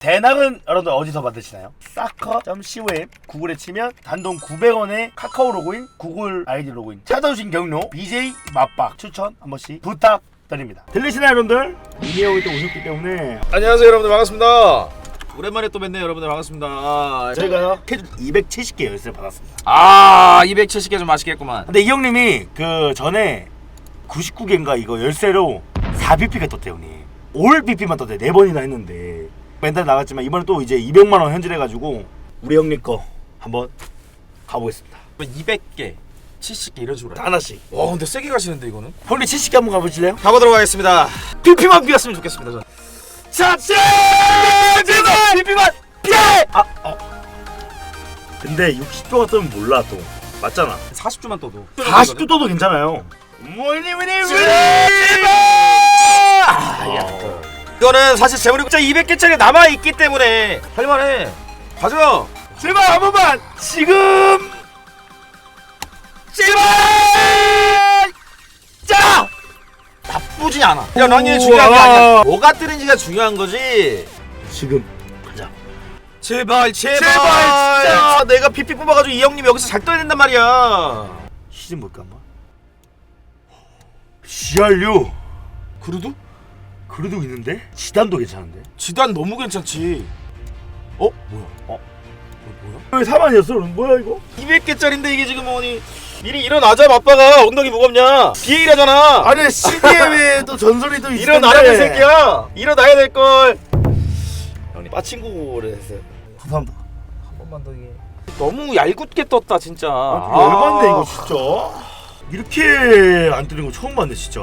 대낙은 여러분들 어디서 받으시나요? 사커.com 구글에 치면 단돈 900원에 카카오 로그인, 구글 아이디 로그인 찾아오신 경로 BJ 맛박 추천 한 번씩 부탁드립니다. 들리시나요 여러분들? 이미 형이 또 오셨기 때문에 안녕하세요 여러분들 반갑습니다 오랜만에 또 뵙네요 여러분들 반갑습니다 아, 저희가 캐주 270개 열쇠 받았습니다. 아 270개 좀 맛있겠구만 근데 이 형님이 그 전에 99개인가 이거 열쇠로 4BP가 떴대요 형님. 올 BP만 떴대 네 번이나 했는데 멘탈 나갔지만 이번에 또 이제 200만 원 현질해가지고 우리 형님 거 한번 가보겠습니다. 200개 70개 이런 식으로 하나씩. 와 근데 세게 가시는데 이거는 형님 70개 한번 가보실래요? 가보도록 하겠습니다 PP만 비었으면 좋겠습니다 전. 자, 제발 BP만 피해! 아, 어. 근데 60조가 뜨면 몰라 또. 맞잖아. 40주만 떠도 40조 떠도 괜찮아요. 뭐니 뭐니 뭐니. 아, 야. 이거는 사실 재물이 진짜 200개짜리 남아있기 때문에 할만해. 가져 제발 한 번만. 지금. 제발. 자. 나쁘지 않아. 야 랑이 중요한 게. 아니야. 뭐가 뜨는지가 중요한 거지. 지금. 가자. 제발 제발. 제발, 진짜. 내가 PP 뽑아가지고 이 형님 여기서 잘 떠야 된단 말이야. 시즌 볼까 한번. CRU 그래도? 그래도 있는데 지단도 괜찮은데. 지단 너무 괜찮지 어? 뭐야? 어? 어 뭐야? 왜 4만이었어? 그럼 뭐야 이거? 200개짜린데 이게 지금 뭐니 미리 일어나자 맞빠가 엉덩이 무겁냐 비일하잖아 아니 CDM에도 전설이 또 일어나라 이 새끼야 일어나야 될 걸 형님 빠친구를 했어요 감사합니다. 한 번만 더 이게 너무 얄궂게 떴다 진짜 아, 좀 열받네 이거 진짜. 이렇게 안 뜨는 거 처음 봤네 진짜.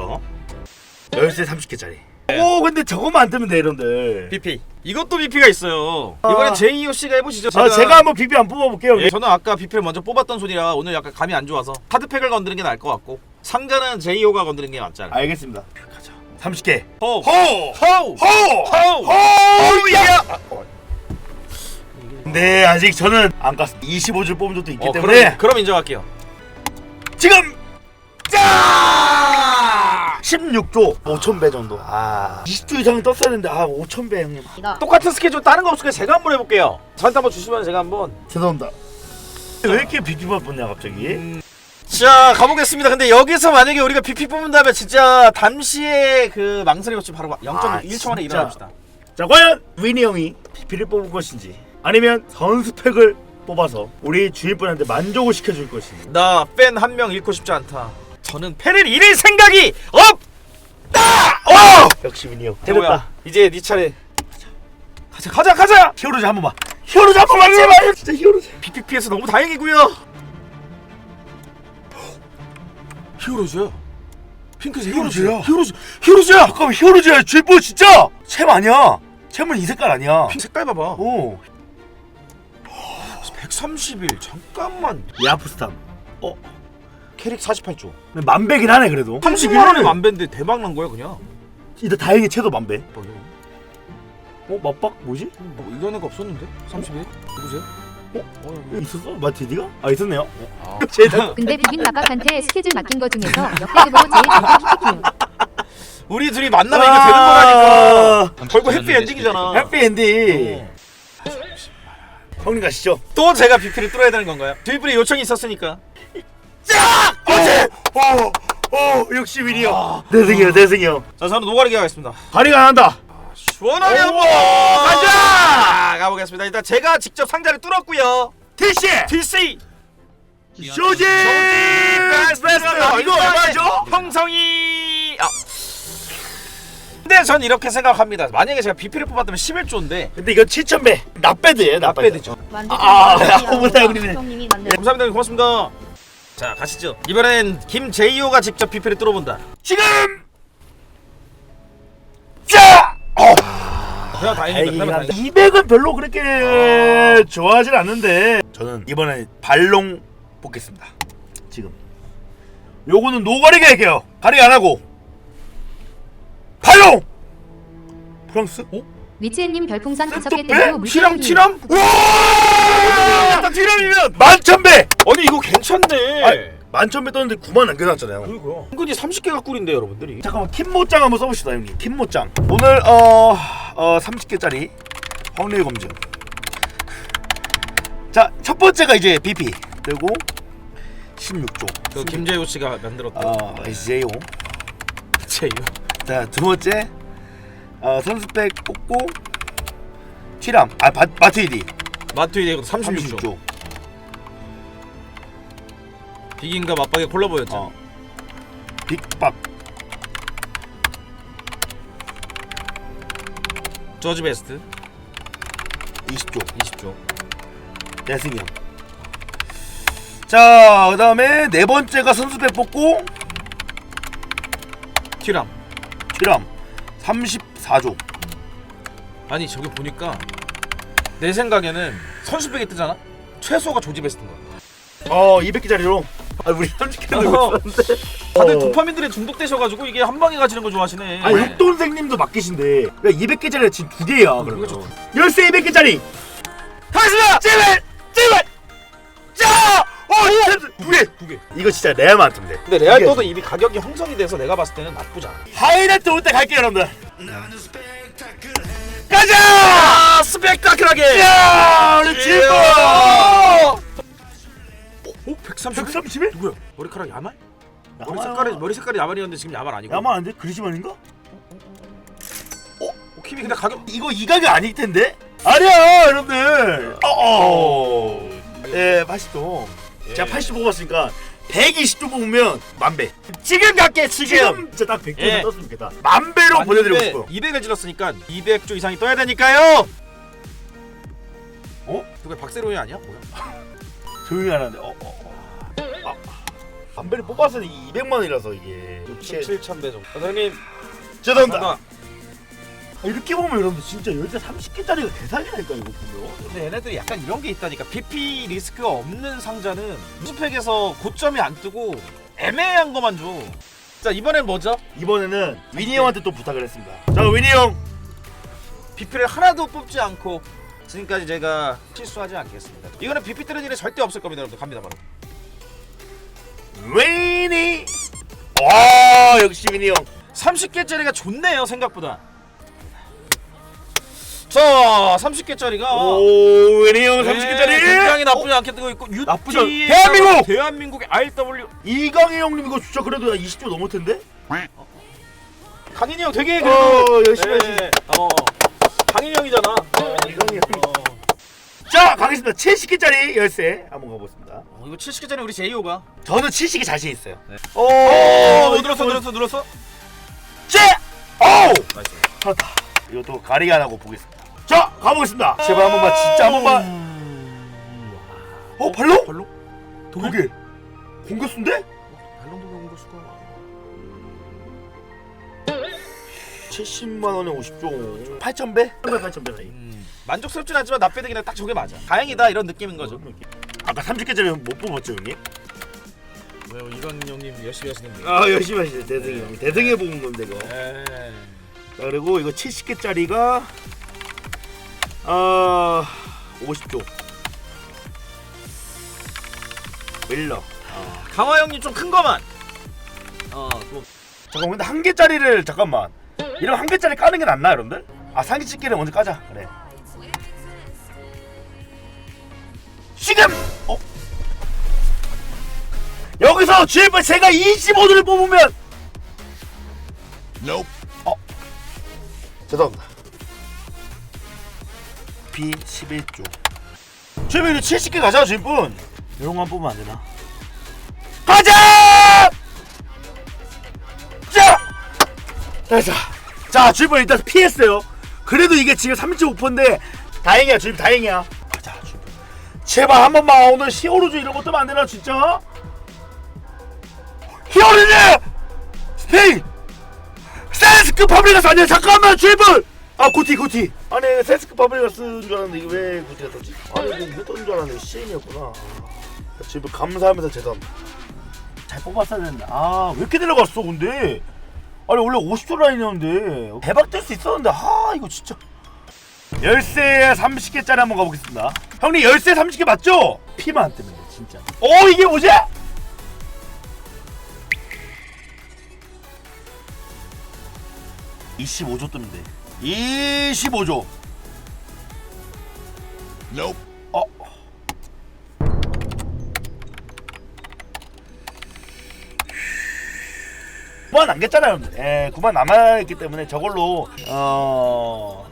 열쇠 30개짜리. 오 근데 저거만 안 뜨면 돼 이런들. BP 이것도 BP가 있어요 이번엔 JEOC가 해보시죠 아 제가 한번 비비 안 뽑아볼게요. 예, 저는 아까 BP를 먼저 뽑았던 손이라 오늘 약간 감이 안 좋아서 카드팩을 건드는 게 나을 것 같고 상자는 JEO가 건드는 게 않아 알겠습니다. 가자. 30개. 호! 호! 호우! 호! 호우! 야! 네 아직 저는 안 깠습니다. 25줄 뽑은 적도 있기 어, 때문에 그럼, 그럼 인정할게요 지금 짜! 16조 5천 배 정도. 아 20조 이상은 떴어야 되는데 아 5천 배 형님. 똑같은 스케줄 다른 거 없으니까 제가 한번 해볼게요 저한테 한번 주시면 제가 한번 죄송합니다. 왜 이렇게 비비만 뽑냐 갑자기? 자 가보겠습니다 근데 여기서 만약에 우리가 BP 뽑는다면 진짜 잠시의 그 망설임 없이 바로 0.1초 아, 만에 진짜. 일어납시다 자 과연 위니 형이 비피를 뽑을 것인지 아니면 선수팩을 뽑아서 우리 주인분한테 만족을 시켜줄 것인지. 나 팬 한 명 잃고 싶지 않다 저는 팬을 잃을 생각이 없다! 어! 역시 위니 형. 대보야 해냈다. 이제 네 차례 가자 가자 가자 히어로즈 한 번만. 히어로즈 한 번만 제발. 진짜 히어로즈. BPP에서 너무 다행이고요 히어로즈야 핑크색 히어로즈야. 히어로즈 히어로즈야 잠깐만 히어로즈야 주인분 진짜 챔 아니야. 챔은 이 색깔 아니야. 핑 색깔 봐봐 오. 131 잠깐만 야프스탄. 어. 캐릭 48조 만배긴 하네 그래도. 30만 원에 만배인데 대박 난 거야 그냥 일단 다행히 채도 만배. 뭐어 맞박 뭐지? 뭐 이런 애가 없었는데 31 누구세요? 어? 어, 어, 있었어? 마티디가? 아 있었네요. 아. 제다. 근데 비빔 막박한테 스케줄 맡긴 거 중에서 역대급으로 제일 잘한. 우리 둘이 만나면 이거 되는 거라니까 아, 결국 해피 엔딩이잖아 해피 엔딩. 형님 가시죠. 또 제가 BP를 뚫어야 되는 건가요? 드리블에 요청이 있었으니까 어제. 어. 어 역시 위니 형. 대승이요 대승이요. 자 저는 노가리 기 하겠습니다 가리가 안 한다. 시원하게 오, 한번 가자! 가보겠습니다 일단 제가 직접 상자를 뚫었고요 티시. DC 쇼지. 베스트 베스트. 아, 이거 얼마죠? 형성이 아. 근데 전 이렇게 생각합니다 만약에 제가 BP를 뽑았다면 11조인데 근데 이거 7,000배. 납배드예요 납배드. 나빼드죠 아, 호구다 형님이. 형님이 만든 감사합니다 고맙습니다 자 가시죠 이번엔 김제이오가 직접 BP를 뚫어본다 지금. 자. 어. 그냥 다행입니다 200은 별로 그렇게 좋아하진 않는데 저는 이번에 발롱 뽑겠습니다. 지금 요거는 노가리게 할게요. 가리 안 하고 발롱. 프랑스? 어? 위치엔님 별풍선 다섯 개또 땡기고 빼? 티람 티람? 와! 딱 티람이면 만천배. 아니 이거 괜찮네 아니, 만천 배 떴는데 9만 남겨놨잖아요. 그리고요 은근히 30개가 꿀인데 여러분들이 잠깐만 킴모짱 한번 써봅시다 형님. 킴모짱. 오늘 어, 어 30개짜리 확률 검증. 자, 첫 번째가 이제 BP 뜨고 16조. 그 김재호 씨가 만들었던 아, SJO. 제요. 자, 두 번째 어, 선수백 뽑고 티람, 아, 바, 마트이디 마트이데이도 36조. 36조. 비긴과 맞박의 콜라보였죠. 어. 빅박 저지 베스트 20조. 20조. 대승형. 자, 그다음에 네 번째가 선수백 뽑고 티람. 티람 34조. 아니 저기 보니까 내 생각에는 선수백이 뜨잖아. 최소가 조지 베스트인 거야. 어, 200개짜리로. 아, 우리 30개 들고 어. 있었는데. 다들 어. 도파민들에 중독되셔가지고 이게 한 방에 가지는 거 좋아하시네. 아, 육돈생님도 맡기신데. 야, 200개짜리가 지금 두 개야. 그게 그러면. 좋다. 열쇠 200개짜리. 가겠습니다. 제발, 제발. 자, 어, 두 개. 두 개. 이거 진짜 레알만 틈데. 근데 레알도도 이미 가격이 형성이 돼서 내가 봤을 때는 나쁘지 않아. 하이라이트 올 때 갈게요, 여러분들. 가자! 아 스펙타클하게. 야, 우리 친구. 오 130. 131? 누구야? 머리카락 야말? 머리. 색깔이 머리 색깔이 야말이었는데 지금 야말 아니고. 야만 안 돼? 그리심 아닌가? 어, 키미 근데 가격 이거 이 가격 아닐 텐데? 아니야, 여러분들. 어, 예, 80 도. 제가 80 뽑았으니까 120조 뽑으면 만배. 지금 갈게, 지금. 진짜 딱 100조 예. 떴으면 좋겠다. 만배로 보내드리고 싶어. 200을 질렀으니까 200조 이상이 떠야 되니까요. 어? 누가 박세로이 아니야? 뭐야? 조용히 하는데. 어, 어, 어. 아, 만배를 뽑아서 200만 원이라서 이게. 7천 배 정도. 사장님 죄송합니다. 아, 이렇게 보면 여러분들 진짜 열대 30개짜리가 대상이라니까 이거 보면. 근데 얘네들이 약간 이런 게 있다니까 BP 리스크가 없는 상자는 무스펙에서 고점이 안 뜨고 애매한 거만 줘. 자 이번엔 뭐죠? 이번에는 위니 형한테 또 부탁을 했습니다. 자, 위니 형. BP를 하나도 뽑지 않고 지금까지 제가 실수하지 않겠습니다. 이거는 BP 뜨는 일이 절대 없을 겁니다, 여러분들. 갑니다 바로. 위니. 와, 역시 위니 형. 30개짜리가 좋네요, 생각보다. 자, 30개짜리가 오, 위니 형 30개짜리. 네, 굉장히 나쁘지 않게 뜨고 있고 UT 나쁘지 않- 대한민국! 대한민국의 RW 이강희 형님 이거 진짜 그래도 20조 넘을 텐데? 강인이 형 되게 그래도 어, 열심히 하시. 네, 어. 강인이 형이잖아. 이강희 형. 어. 자, 가겠습니다. 70개짜리 열쇠 한번 가보겠습니다. 어, 이거 70개짜리 우리 제이오가. 저는 70개 자신 있어요. 네. 오, 어, 늘었어, 늘었어, 늘었어. 제! 오! 나이스. 이것도 가리기 안 하고 보겠습니다. 자, 가보겠습니다. 제발 한 번만, 진짜 한 번만. 어, 발로? 발로? 독일. 공격수인데? 발로 독일 공격수가. 70만 원에 50조. 8,000배? 8,000배 사이. 음, 만족스럽진 않지만 나빼드기는 딱 저게 맞아. 다행이다 이런 느낌인 거죠. 아까 30개짜리 못 뽑았죠, 형님? 왜요? 이건 형님 열심히 하시는데. 아, 열심히 하시네, 대등이 형. 대등해 뽑은 건데, 이거. 네. 자, 그리고 이거 70개짜리가 아 50조. 윌러. 강화 형님 좀 큰 거만. 어, 뭐. 잠깐 근데 한 개짜리를 잠깐만. 이런 한 개짜리 까는 게 낫나 여러분들? 아 상기집게를 먼저 까자. 그래. 지금! 어? 여기서 제발 제가 25도를 뽑으면! 어? 죄송합니다 B 11조 주임분 이거 70개 가자 주임분 이런 거만 뽑으면 안 되나? 가자! 자! 됐어. 자, 주임분 일단 피했어요. 그래도 이게 지금 35%인데 다행이야, 주임 다행이야. 가자, 주임분. 제발 한 번만 오늘 히어로즈 이런 거 뜨면 안 되나 진짜? 히어로즈! 스페인! 세스크 파브리가스 아니야 잠깐만 주임분! 아 구티 구티. 아니 세스크 파브리가스인 줄 알았는데 이게 왜 구티가 떴지? 아니 이거 떴는 줄 알았는데 CM이었구나. 주임분 감사하면서 죄송합니다 잘 뽑았어야 되는데. 아 왜 이렇게 내려갔어 근데? 아니 원래 50조 라인이었는데. 대박 뜰 수 있었는데. 아 이거 진짜. 열쇠 30개짜리 한번 가보겠습니다. 형님 열쇠 30개 맞죠? 피만 안 뜨면 돼 진짜. 어 이게 뭐지? (25조) 뜨면 돼 (25조) 어. 9만 남겼잖아요. 예, 9만 남아있기 때문에 저걸로 어.